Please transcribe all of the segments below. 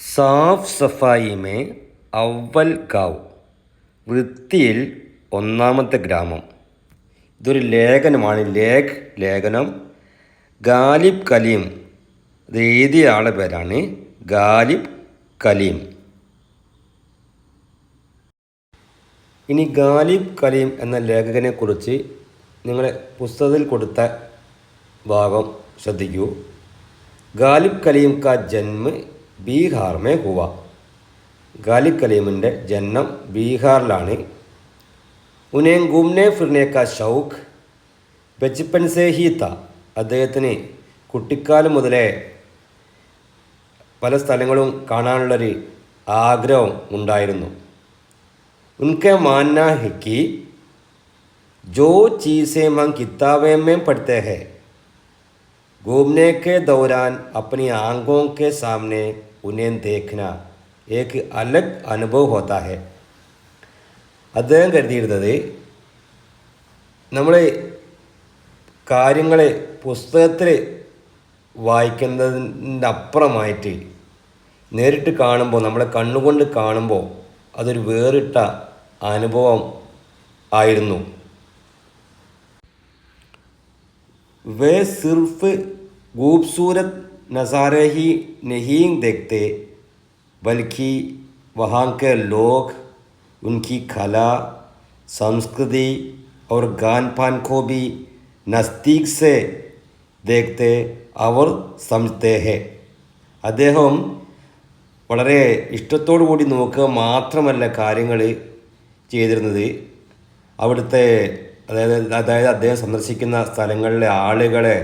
SAFF സഫായിമേ അവൽ ഗാവ് വൃത്തിയിൽ ഒന്നാമത്തെ ഗ്രാമം. ഇതൊരു ലേഖനമാണ്. ലേഖ് ലേഖനം. ഗാലിബ് കലീം ഇത് എഴുതിയ ആളെ പേരാണ് ഗാലിബ് കലീം. ഇനി ഗാലിബ് കലീം എന്ന ലേഖകനെക്കുറിച്ച് നിങ്ങളെ പുസ്തകത്തിൽ കൊടുത്ത ഭാഗം ശ്രദ്ധിക്കൂ. ഗാലിബ് കലീം കാ ജന്മ ബീഹാർ മേ ഹുവ ഗാലിബ് കലീമിൻ്റെ ജന്മം ബീഹാറിലാണ് ഉനേ ഗുംനെ ഫിർനെ കാ ഷൗക്ക് ബച്പൻ സേ ഹി ത അദ്ദേഹത്തിന് കുട്ടിക്കാലം മുതലേ പല സ്ഥലങ്ങളും കാണാനുള്ളൊരു ആഗ്രഹം ഉണ്ടായിരുന്നു उनका मानना है कि जो चीज़ें हम किताबें में पढ़ते हैं घूमने के दौरान अपनी आंखों के सामने उन्हें देखना एक अलग അനുഭവം होता है അദ്ദേഹം കരുതിയിരുന്നത് നമ്മൾ കാര്യങ്ങളെ പുസ്തകത്തിൽ വായിക്കുന്നതിൻ്റെ അപ്പുറമായിട്ട് നേരിട്ട് കാണുമ്പോൾ നമ്മളെ കണ്ണുകൊണ്ട് കാണുമ്പോൾ അതൊരു വേറിട്ട അനുഭവം ആയിരുന്നു वे सिर्फ खूबसूरत नज़ारे ही नहीं देखते बल्कि वहाँ के लोग उनकी कला संस्कृति और गान पान को भी नज़दीक से देखते और समझते हैं അദ്ദേഹം വളരെ ഇഷ്ടത്തോടു കൂടി നോക്കുക മാത്രമല്ല കാര്യങ്ങൾ ചെയ്തിരുന്നത് അവിടുത്തെ അതായത് അതായത് അദ്ദേഹം സന്ദർശിക്കുന്ന സ്ഥലങ്ങളിലെ ആളുകളെ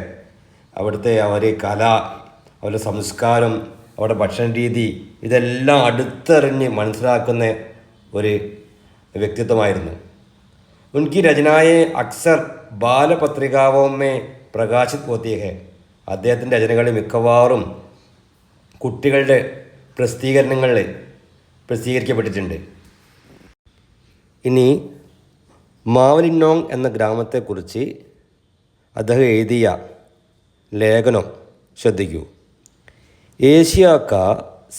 അവിടുത്തെ അവർ കല അവരുടെ സംസ്കാരം അവരുടെ ഭക്ഷണ രീതി ഇതെല്ലാം അടുത്തെറിഞ്ഞ് മനസ്സിലാക്കുന്ന ഒരു വ്യക്തിത്വമായിരുന്നു. ഉൻകി രചനായെ അക്സർ ബാലപത്രികാവോമേ പ്രകാശിത് പോത്തിയഹെ. അദ്ദേഹത്തിന്റെ രചനകളിൽ മിക്കവാറും കുട്ടികളുടെ പ്രസിദ്ധീകരണങ്ങളിൽ പ്രസിദ്ധീകരിക്കപ്പെട്ടിട്ടുണ്ട്. ഇനി മാവലിനോങ് എന്ന ഗ്രാമത്തെക്കുറിച്ച് അദ്ദേഹം എഴുതിയ ലേഖനം ശ്രദ്ധിക്കൂ. ഏഷ്യ കാ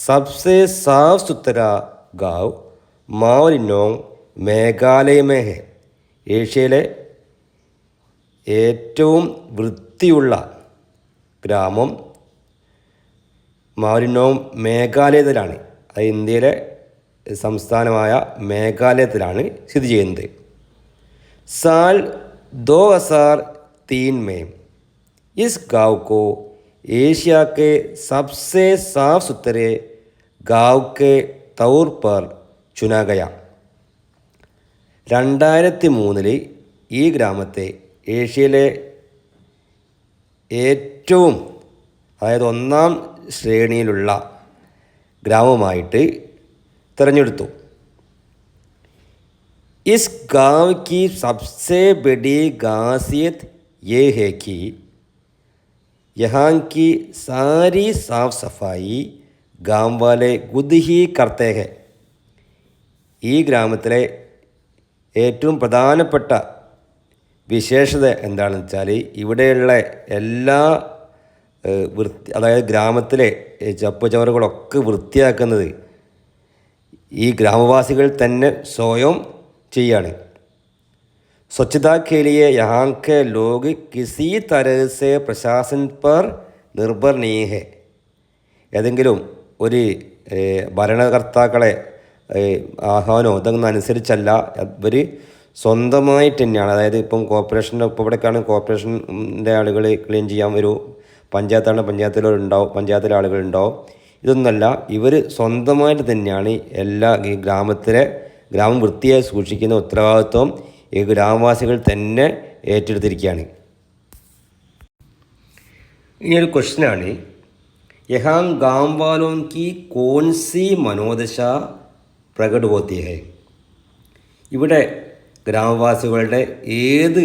സബ്സെ സാഫ് സുത്തര ഗാവ് മാവലിനോങ് മേഘാലയമേ ഹെ ഏഷ്യയിലെ ഏറ്റവും വൃത്തിയുള്ള ഗ്രാമം മാവലിനോങ് മേഘാലയത്തിലാണ് അത് ഇന്ത്യയിലെ സംസ്ഥാനമായ മേഘാലയത്തിലാണ് സ്ഥിതി ചെയ്യുന്നത് साल 2003 में इस गांव को एशिया के सबसे साफ सुथरे गांव के तौर पर चुना गया രണ്ടായിരത്തി മൂന്നിൽ ഈ ഗ്രാമത്തെ ഏഷ്യയിലെ ഏറ്റവും അതായത് ഒന്നാം ശ്രേണിയിലുള്ള ഗ്രാമമായിട്ട് തിരഞ്ഞെടുത്തു इस गांव की सबसे बड़ी खासियत ये है कि യഹാങ് കി സാരി സാഫ് സഫായി ഗാംവാലെ ഗുദ്ഹി കർത്തേഹെ. ഈ ഗ്രാമത്തിലെ ഏറ്റവും പ്രധാനപ്പെട്ട വിശേഷത എന്താണെന്ന് വെച്ചാൽ ഇവിടെയുള്ള എല്ലാ വൃത്തി അതായത് ഗ്രാമത്തിലെ ചപ്പ് ചവറുകളൊക്കെ വൃത്തിയാക്കുന്നത് ഈ ഗ്രാമവാസികൾ തന്നെ സ്വയം ചെയ്യുകയാണ് स्वच्छता के लिए यहाँ के लोग किसी तरह से प्रशासन पर निर्भर नहीं है ഏതെങ്കിലും ഒരു ഏഹ്, ഭരണകർത്താക്കളെ ഏഹ്, ആഹ്വാനമോ ഇതൊന്നും അനുസരിച്ചല്ല ഇവർ സ്വന്തമായിട്ട് തന്നെയാണ് അതായത് ഇപ്പം കോർപ്പറേഷൻ്റെ ഇപ്പോൾ ഇവിടേക്കാണ് കോർപ്പറേഷൻ്റെ ആളുകൾ ക്ലീൻ ചെയ്യാൻ വരും പഞ്ചായത്താണ് പഞ്ചായത്തിലുണ്ടാവും പഞ്ചായത്തിലെ ആളുകളുണ്ടാവും ഇതൊന്നല്ല ഇവർ സ്വന്തമായിട്ട് തന്നെയാണ് എല്ലാ ഈ ഗ്രാമത്തിലെ ഗ്രാമം വൃത്തിയായി സൂക്ഷിക്കുന്ന ഉത്തരവാദിത്വം ഈ ഗ്രാമവാസികൾ തന്നെ ഏറ്റെടുത്തിരിക്കുകയാണ്. ഇനി ഒരു ക്വസ്റ്റ്യനാണ് യഹാം ഗാം വാലോം കി കോൺ സി മനോദശ പ്രകട് ഇവിടെ ഗ്രാമവാസികളുടെ ഏത്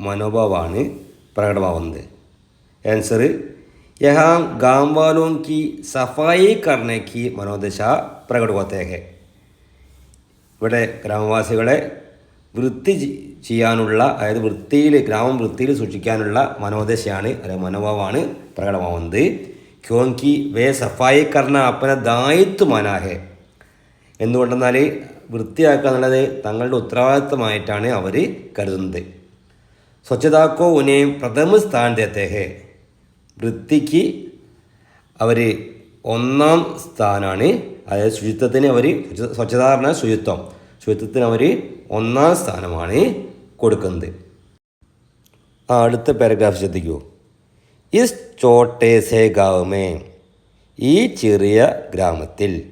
മനോഭാവമാണ് പ്രകടമാവുന്നത്? ആൻസർ യഹാം ഗാം വാലോം കി സഫായി കർണയ്ക്ക് മനോദശ പ്രകട് ഇവിടെ ഗ്രാമവാസികളെ വൃത്തി ചെയ്യാനുള്ള അതായത് വൃത്തിയിൽ ഗ്രാമം വൃത്തിയിൽ സൂക്ഷിക്കാനുള്ള മനോദശയാണ് അല്ലെങ്കിൽ മനോഭാവമാണ് പ്രകടമാവുന്നത് ക്യോങ്കി വേ സഫായി കർണ അപ്പന ദായിത്വ മനാഹെ എന്തുകൊണ്ടെന്നാൽ വൃത്തിയാക്കുക എന്നുള്ളത് തങ്ങളുടെ ഉത്തരവാദിത്വമായിട്ടാണ് അവർ കരുതുന്നത് സ്വച്ഛതാക്കോ ഉനയും പ്രഥമ സ്ഥാനത്തെ അദ്ദേഹം വൃത്തിക്ക് അവർ ഒന്നാം സ്ഥാനമാണ് അതായത് ശുചിത്വത്തിന് അവർ സ്വച്ഛത പറഞ്ഞാൽ ശുചിത്വം ശുചിത്വത്തിന് അവർ ഒന്നാം സ്ഥാനമാണ് കൊടുക്കുന്നത്. ആ അടുത്ത പാരഗ്രാഫ് ശ്രദ്ധിക്കൂ. ഇസ് ചോട്ടേസെ ഗാവമേ. ഈ ചെറിയ ഗ്രാമത്തിൽ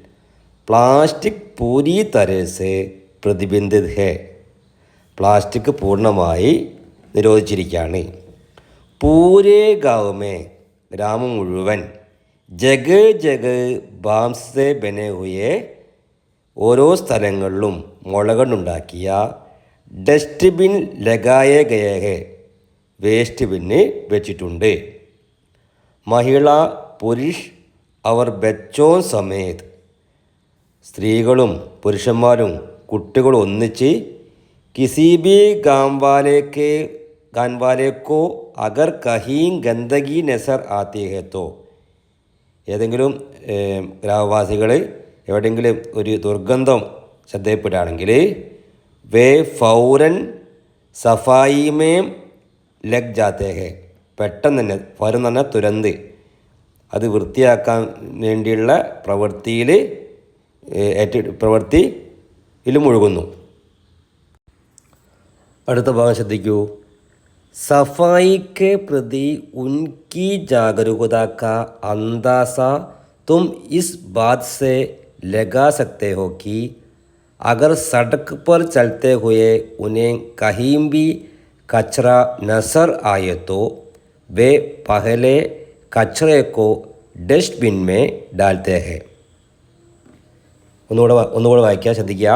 പ്ലാസ്റ്റിക് പൂരി തരേസ് പ്രതിബന്ധിത് ഹേ. പ്ലാസ്റ്റിക് പൂർണമായി നിരോധിച്ചിരിക്കുകയാണ്. പൂരേ ഗാവമേ. ഗ്രാമം മുഴുവൻ. ജഗ് ജഗ് ബാംസെ ബനെ ഹുയെ ഓരോ സ്ഥലങ്ങളിലും മുള കൊണ്ടുണ്ടാക്കിയ ഡസ്റ്റ്ബിൻ ലഗായ ഗയേ വേസ്റ്റ് ബിന്ന് വെച്ചിട്ടുണ്ട്. മഹിള പുരുഷ് അവർ ബച്ചോ സമേത്. സ്ത്രീകളും പുരുഷന്മാരും കുട്ടികളും ഒന്നിച്ച് കിസിബി ഗാംവാലേക്ക് ഗാൻവാലേക്കോ അഗർ കഹീം ഗന്ദഗി നസർ ആത്തിഹത്തോ ഏതെങ്കിലും ഗ്രാമവാസികൾ എവിടെയെങ്കിലും ഒരു ദുർഗന്ധം ശ്രദ്ധയിൽപ്പെടുകയാണെങ്കിൽ വേ ഫൗരൻ സഫായിമേം ലഗ് ജാത്തേഹെ പെട്ടെന്ന് തന്നെ ഫൗരം തന്നെ തുരന്ത്. അത് വൃത്തിയാക്കാൻ വേണ്ടിയുള്ള പ്രവൃത്തിയിൽ ഏറ്റ പ്രവൃത്തിയിൽ മുഴുകുന്നു. അടുത്ത ഭാഗം ശ്രദ്ധിക്കൂ. സഫായിക്ക് പ്രതി ഉൻകി ജാഗരൂകത അന്താസ തും ഇസ് ബാദ്സെ लगा सकते हो कि अगर सड़क पर चलते हुए उन्हें कहीं भी कचरा नज़र आए तो वे पहले कचरे को डस्टबिन में डालते हैं ഒന്നുകൂടെ വാ- ഒന്നുകൂടെ വായിക്കാൻ ശ്രദ്ധിക്കുക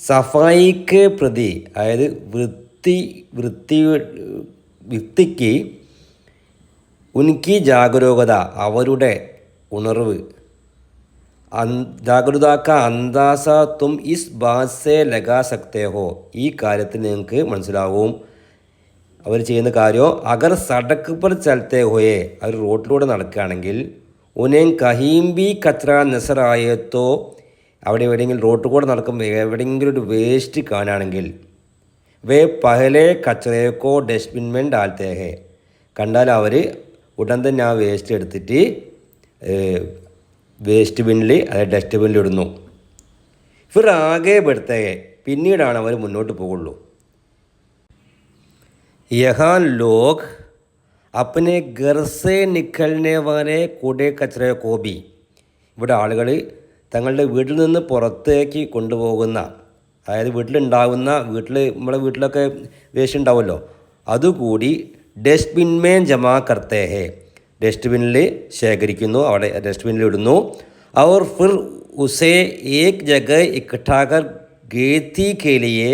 സഫായിക്ക് പ്രതി അതായത് വൃത്തി വൃത്തി വ്യക്തിക്ക് ഉൻകി ജാഗരൂകത അവരുടെ ഉണർവ് അൻ- ജാഗരൂതാക്ക അന്താസ ഇസ് ബാസെ ലഗാ സക്തേ ഹോ. ഈ കാര്യത്തിൽ നിങ്ങൾക്ക് മനസ്സിലാവും. അവർ ചെയ്യുന്ന കാര്യം അഗർ സടക്ക് പർ ചലത്തെ ഹോയെ അവർ റോട്ടിലൂടെ നടക്കുകയാണെങ്കിൽ ഉനേം കഹീം കത്ര നസറായത്തോ അവിടെ എവിടെയെങ്കിലും റോട്ടിൽ കൂടെ നടക്കുമ്പോൾ എവിടെയെങ്കിലും ഒരു വേസ്റ്റ് കാണുകയാണെങ്കിൽ വേ പഹലെ കച്ചറേക്കോ ഡസ്റ്റ്ബിൻ ഡാൽത്തേഹേ കണ്ടാൽ അവർ ഉടൻ തന്നെ ആ വേസ്റ്റ് എടുത്തിട്ട് വേസ്റ്റ് ബിന്നിൽ അതായത് ഡസ്റ്റ് ബിന്നിൽ ഇടുന്നു. ഇവർ ആകെ പെടുത്തേ പിന്നീടാണ് അവർ മുന്നോട്ട് പോകുള്ളൂ. യഹാൻ ലോക് അപ്പനെ ഗർസെ നിക്കലിനെ കൂടെ കച്ചറ കോബി. ഇവിടെ ആളുകൾ തങ്ങളുടെ വീട്ടിൽ നിന്ന് പുറത്തേക്ക് കൊണ്ടുപോകുന്ന അതായത് വീട്ടിലുണ്ടാകുന്ന വീട്ടിൽ നമ്മളെ വീട്ടിലൊക്കെ വേഷം ഉണ്ടാവുമല്ലോ. അതുകൂടി ഡസ്റ്റ്ബിൻ മേൻ ജമാ കർത്തേ ഡസ്റ്റ്ബിന്നിൽ ശേഖരിക്കുന്നു അവിടെ ഡസ്റ്റ്ബിന്നിൽ ഇടുന്നു और फिर उसे एक जगह इकट्ठा कर खेती के लिए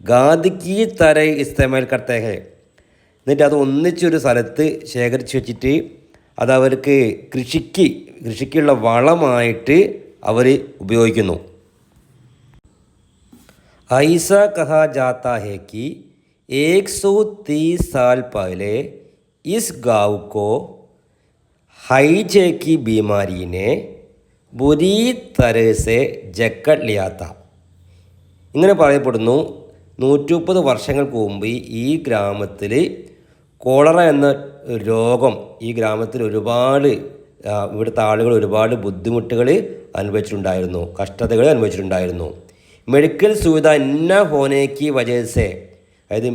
ഗാദ് കീ തര ഇസ്തേമാൽ കർത്തേ ഹേ എന്നിട്ട് അത് ഒന്നിച്ചൊരു സ്ഥലത്ത് ശേഖരിച്ച് വെച്ചിട്ട് അത് അവർക്ക് കൃഷിക്ക് കൃഷിക്കുള്ള വളമായിട്ട് അവർ ഉപയോഗിക്കുന്നു ऐसा कहा जाता है कि 130 साल पहले इस गांव को ഹൈജേക്കി ബീമാരീനെ ബുരീ തരേസെ ജക്കഡ് ലിയാത്ത ഇങ്ങനെ പറയപ്പെടുന്നു നൂറ്റിമുപ്പത് വർഷങ്ങൾക്ക് മുമ്പ് ഈ ഗ്രാമത്തിൽ കോളറ എന്ന രോഗം ഈ ഗ്രാമത്തിൽ ഒരുപാട് ഇവിടുത്തെ ആളുകൾ ഒരുപാട് ബുദ്ധിമുട്ടുകൾ അനുഭവിച്ചിട്ടുണ്ടായിരുന്നു കഷ്ടതകൾ അനുഭവിച്ചിട്ടുണ്ടായിരുന്നു. മെഡിക്കൽ സുവിധ ഇന്ന ഹോനേക്ക് വജേസെ അതായത്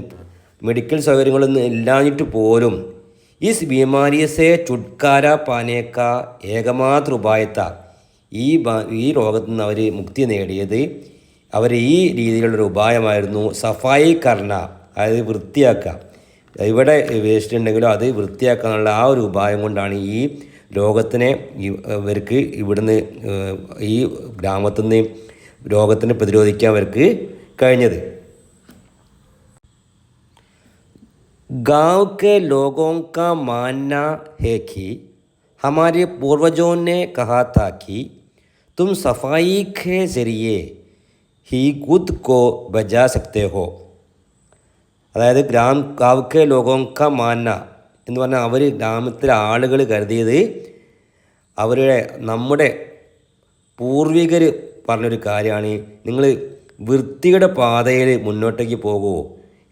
മെഡിക്കൽ സൗകര്യങ്ങളൊന്നും ഇല്ലാഞ്ഞിട്ട് പോലും ഇസ് ബീമാരിയസെ ചുട്കാര പാനേക്ക ഏകമാത്ര ഉപായത്ത ഈ ഈ രോഗത്തിൽ നിന്ന് അവർ മുക്തി നേടിയത് അവർ ഈ രീതിയിലുള്ളൊരു ഉപായമായിരുന്നു സഫായി കർണ. അതായത് വൃത്തിയാക്കുക. ഇവിടെ വേസ്റ്റ് ഉണ്ടെങ്കിലും അത് വൃത്തിയാക്കാനുള്ള ആ ഒരു ഉപായം കൊണ്ടാണ് ഈ രോഗത്തിനെ ഇവർക്ക് ഇവിടുന്ന് ഈ ഗ്രാമത്തിൽ നിന്ന് രോഗത്തിനെ പ്രതിരോധിക്കാൻ അവർക്ക് കഴിഞ്ഞത്. गांव के लोगों का मानना है कि हमारे पूर्वजों ने कहा था कि तुम सफाई के ज़रिए ही खुद को बचा सकते हो അതായത് ഗ്രാം ഗാവ് കെ ലോകോങ്ക മാന എന്ന് പറഞ്ഞാൽ അവർ ഗ്രാമത്തിലെ ആളുകൾ കരുതിയത് അവരുടെ നമ്മുടെ പൂർവികർ പറഞ്ഞൊരു കാര്യമാണ് നിങ്ങൾ വൃത്തിയുടെ പാതയിൽ മുന്നോട്ടേക്ക് പോകുമോ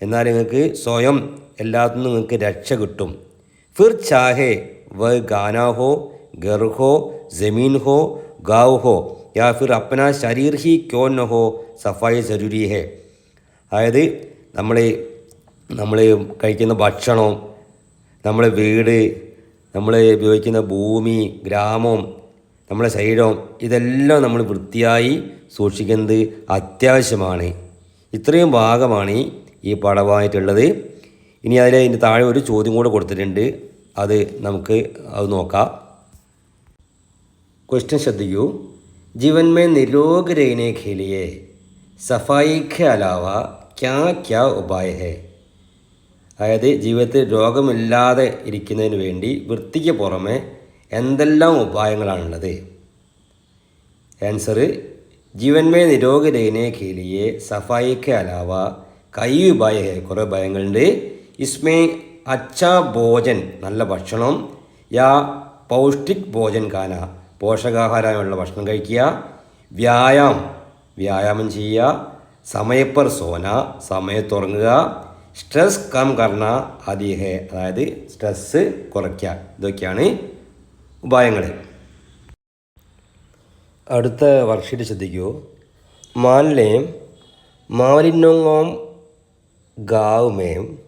എന്നാൽ നിങ്ങൾക്ക് സ്വയം എല്ലാത്തിൽ നിന്നും നിങ്ങൾക്ക് രക്ഷ കിട്ടും. ഫിർ ചാഹെ വ ഗാനാഹോ ഗർഹോ ജമീൻ ഹോ ഗാവ് ഹോ. യാ ഫിർ അപ്പന ശരീർ ഹി ക്യോൻ ഹോ സഫായി ജരൂരി ഹേ. അതായത് നമ്മൾ നമ്മൾ കഴിക്കുന്ന ഭക്ഷണം നമ്മളെ വീട് നമ്മൾ ഉപയോഗിക്കുന്ന ഭൂമി ഗ്രാമം നമ്മളെ ശരീരം ഇതെല്ലാം നമ്മൾ വൃത്തിയായി സൂക്ഷിക്കുന്നത് അത്യാവശ്യമാണ്. ഇത്രയും ഭാഗമാണ് ഈ പടവായിട്ടുള്ളത്. ഇനി അതിൽ അതിൻ്റെ താഴെ ഒരു ചോദ്യം കൂടെ കൊടുത്തിട്ടുണ്ട് അത് നമുക്ക് അത് നോക്കാം क्वेश्चन ശ്രദ്ധിക്കൂ जीवन में निरोग रहने के लिए सफाई के अलावा क्या क्या उपाय है അതായത് ജീവിതത്തിൽ രോഗമില്ലാതെ ഇരിക്കുന്നതിന് വേണ്ടി വൃത്തിക്ക് പുറമെ എന്തെല്ലാം ഉപായങ്ങളാണുള്ളത് ആൻസർ ജീവൻ മേ നിരോഗ രഹനെ के लिए सफाई के अलावा കൈ ഉപായ ഹെ കുറേ ഉപായങ്ങളുണ്ട് ഇസ്മേ അച്ഛാ ഭോജൻ നല്ല ഭക്ഷണം. യാ പൗഷ്ടിക് ഭോജൻ കാന പോഷകാഹാരമുള്ള ഭക്ഷണം കഴിക്കുക. വ്യായാമം വ്യായാമം ചെയ്യുക. സമയപ്പർ സോന സമയത്തുറങ്ങുക സ്ട്രെസ് കം കർണ അതിഹേ അതായത് സ്ട്രെസ് കുറയ്ക്കുക. ഇതൊക്കെയാണ് ഉപായങ്ങൾ അടുത്ത വർക്ക്ഷീറ്റ് ശ്രദ്ധിക്കൂ. മാൻലേം മാലിന്യങ്ങോം ഗാവുമേയും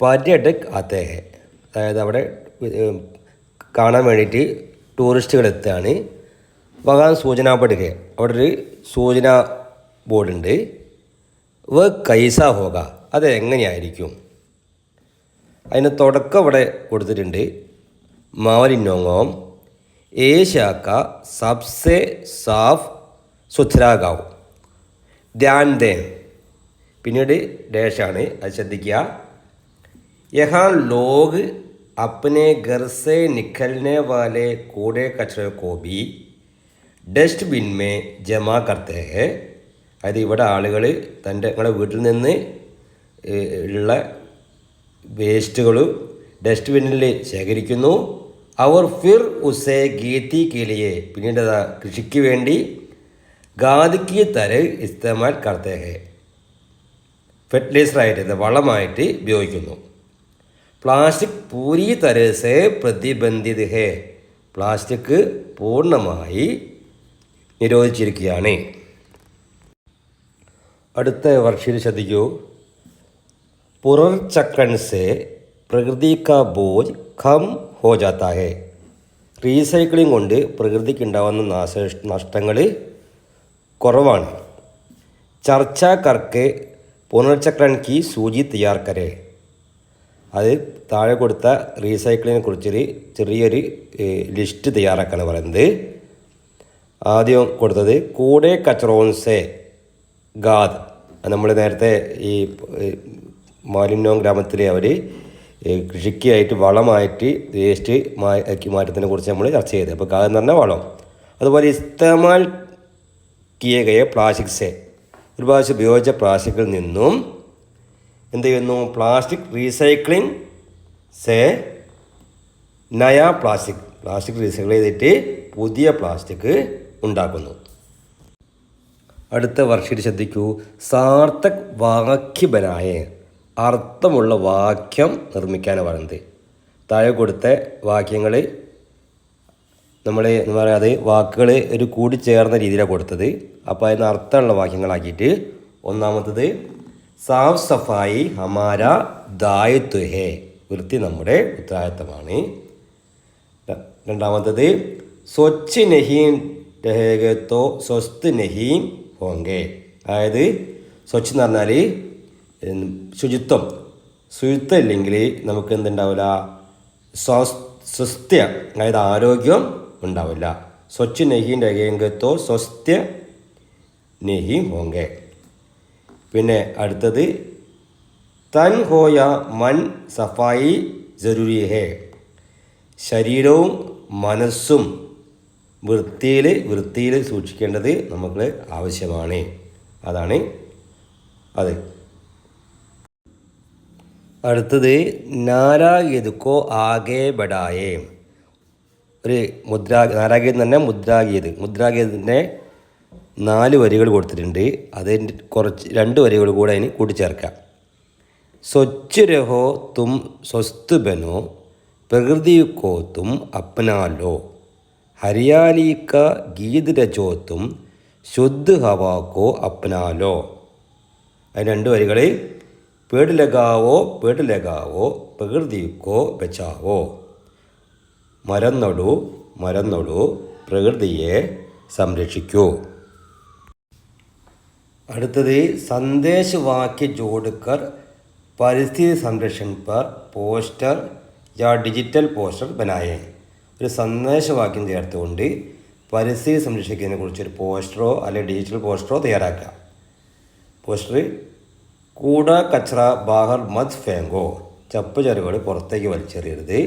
പര്യടക് ആത്തേ അതായത് അവിടെ കാണാൻ വേണ്ടിയിട്ട് ടൂറിസ്റ്റുകൾ എത്തുകയാണ് വകാൻ സൂചനാ പടുക അവിടെ ഒരു സൂചനാ ബോർഡുണ്ട്. വ കൈസ ഹോക അത് എങ്ങനെയായിരിക്കും? അതിന് തുടക്കം ഇവിടെ കൊടുത്തിട്ടുണ്ട്. മാവലിന്നോങ്ങോം ഏഷ്യാക്ക സബ്സെ സാഫ് സുധരാകാവ് ധ്യാൻ ദേ. പിന്നീട് ഡേഷാണ്. അത് ശ്രദ്ധിക്കുക. यहाँ लोग अपने घर से निकलने वाले कूड़े कचरे को भी ഡസ്റ്റ്ബിൻ മേ ജമാ കർത്തേ ഹെ അതായത് ഇവിടെ ആളുകൾ തൻ്റെ നിങ്ങളുടെ വീട്ടിൽ നിന്ന് ഏ, ഉള്ള വേസ്റ്റുകൾ ഡസ്റ്റ്ബിന്നിൽ ശേഖരിക്കുന്നു അവർ ഫിർ ഉസേ ഗീത്തി കിളിയെ പിന്നീട് അതാ കൃഷിക്ക് വേണ്ടി ഗാദിക്ക് തര ഇസ്തമാൽ കർത്തേ ഹെ ഫെർട്ടിലൈസറായിട്ട് ഇത് വളമായിട്ട് ഉപയോഗിക്കുന്നു പ്ലാസ്റ്റിക് പൂരി തരസെ പ്രതിബന്ധിത് ഹേ. പ്ലാസ്റ്റിക് പൂർണമായി നിരോധിച്ചിരിക്കുകയാണ്. അടുത്ത വർഷയിൽ ശ്രദ്ധിക്കൂ. പുറർചക്രൻ സെ പ്രകൃതി കാ ബോജ് ഖം ഹോ. ജാത്ത റീസൈക്ലിംഗ് കൊണ്ട് പ്രകൃതിക്ക് ഉണ്ടാകുന്ന നാശ നഷ്ടങ്ങൾ കുറവാണ്. ചർച്ച കർക്ക് പുനർചക്രൻ കി സൂചി തയ്യാർ അത് താഴെ കൊടുത്ത റീസൈക്ലിങ്ങിനെ കുറിച്ചൊരു ചെറിയൊരു ലിസ്റ്റ് തയ്യാറാക്കാണ് പറയുന്നത്. ആദ്യം കൊടുത്തത് കൂടെ കച്ചറോൺസെ ഗാദ്. നമ്മൾ നേരത്തെ ഈ മാലിന്യോ ഗ്രാമത്തിലെ അവർ കൃഷിക്കായിട്ട് വളമായിട്ട് വേസ്റ്റ് ആക്കി മാറ്റത്തിനെ കുറിച്ച് നമ്മൾ ചർച്ച ചെയ്തത്. അപ്പോൾ ഗാദ് എന്ന് പറഞ്ഞാൽ വളം. അതുപോലെ ഇസ്തമാൽ കിയകയെ പ്ലാസ്റ്റിക്സെ ഒരു പ്രാവശ്യം ഉപയോഗിച്ച പ്ലാസ്റ്റിക്കിൽ നിന്നും എന്ത് ചെയ്യുന്നു? പ്ലാസ്റ്റിക് റീസൈക്ലിംഗ് സേ നയ പ്ലാസ്റ്റിക്. പ്ലാസ്റ്റിക് റീസൈക്കിൾ ചെയ്തിട്ട് പുതിയ പ്ലാസ്റ്റിക് ഉണ്ടാക്കുന്നു. അടുത്ത വർഷത്തിൽ ശ്രദ്ധിക്കൂ. സാർത്ഥക് വാക്യബനായ അർത്ഥമുള്ള വാക്യം നിർമ്മിക്കാനാണ് പറയുന്നത്. താഴെ കൊടുത്ത വാക്യങ്ങൾ നമ്മൾ എന്ന് പറയാതെ വാക്കുകൾ ഒരു കൂടി ചേർന്ന രീതിയിലാണ് കൊടുത്തത്. അപ്പോൾ അതിന് അർത്ഥമുള്ള വാക്യങ്ങളാക്കിയിട്ട് ഒന്നാമത്തത് സാഫ് സഫായി ഹമാര ദായിത്വ ഹേ. വൃത്തി നമ്മുടെ ഉത്തരവാദിത്തമാണ് രണ്ടാമത്തത് സ്വച്ഛ് നഹീം രഹേഗത്തോ സ്വസ്ത് നഹീം ഹോങ്കെ. അതായത് സ്വച്ഛ് എന്ന് പറഞ്ഞാൽ ശുചിത്വം. ശുചിത്വം ഇല്ലെങ്കിൽ നമുക്ക് എന്തുണ്ടാവില്ല? സ്വസ് സ്വസ്ഥ്യ അതായത് ആരോഗ്യം ഉണ്ടാവില്ല. സ്വച്ഛ് നഹീം രഹേഗത്തോ സ്വസ്ഥ്യ നഹീം ഹോങ്കെ. പിന്നെ അടുത്തത് തൻ ഹോയ മൻ സഫായി ജരൂരി ഹേ ശരീരവും മനസ്സും വൃത്തിയിൽ വൃത്തിയിൽ സൂക്ഷിക്കേണ്ടത് നമുക്ക് ആവശ്യമാണ്. അതാണ് അത്. അടുത്തത് നാരാഗിയതുക്കോ ആകെ ബഡായേ. ഒരു മുദ്രാ നാരാഗിയത് തന്നെ മുദ്രാഗീത് മുദ്രാഗീതത്തിന്റെ നാല് വരികൾ കൊടുത്തിട്ടുണ്ട്. അതിന്റെ കുറച്ച് രണ്ട് വരികൾ കൂടെ അതിന് കൂട്ടിച്ചേർക്കാം. സ്വച്ഛരഹോ തും സ്വസ്ത് ബനോ പ്രകൃതി കോ തും അപ്നാലോ. ഹരിയാലിക്ക ഗീത് രചോ തും ശുദ്ധ ഹവാ കോ അപ്നാലോ. അതിന് രണ്ട് വരികൾ. പേട് ലഗാവോ പേട് ലഗാവോ പ്രകൃതി കോ ബച്ചാവോ മരം നടു മരം നടു പ്രകൃതിയെ സംരക്ഷിക്കൂ. അടുത്തത് സന്ദേശവാക്യ जोड़कर പരിസ്ഥിതി സംരക്ഷൺ पर പോസ്റ്റർ യാ ഡിജിറ്റൽ പോസ്റ്റർ ബനായേ ഒരു സന്ദേശവാക്യം ചേർത്തുകൊണ്ട് പരിസ്ഥിതി സംരക്ഷിക്കുന്നതിനെ കുറിച്ചൊരു പോസ്റ്ററോ അല്ലെങ്കിൽ ഡിജിറ്റൽ പോസ്റ്ററോ തയ്യാറാക്കാം പോസ്റ്റർ കൂട കച്ചറ ബാഹർ മത് ഫേങ്കോ ചപ്പ് ചറുകൾ പുറത്തേക്ക് വലിച്ചെറിയരുത്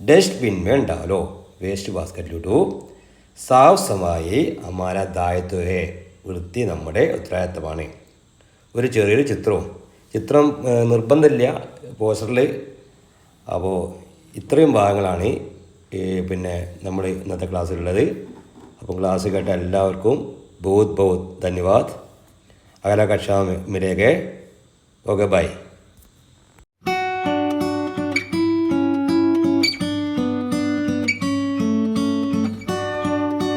ഡസ്റ്റ്ബിൻ में डालो വേസ്റ്റ് ബാസ്ക്കറ്റിലിട്ടു സാഫ് സമായി അമാര ദായത്വ ഹേ വൃത്തി നമ്മുടെ ഉത്തരവാദിത്തമാണ്. ഒരു ചെറിയൊരു ചിത്രവും. ചിത്രം നിർബന്ധമില്ല. പോസ്റ്ററിൽ അപ്പോൾ ഇത്രയും ഭാഗങ്ങളാണ് പിന്നെ നമ്മൾ ഇന്നത്തെ ക്ലാസ്സിലുള്ളത്. അപ്പോൾ ക്ലാസ് കേട്ട എല്ലാവർക്കും ബഹുത് ബഹുത് ധന്യവാദ്. അകല കക്ഷാ മിരേഖ ഓക്കെ ബൈ.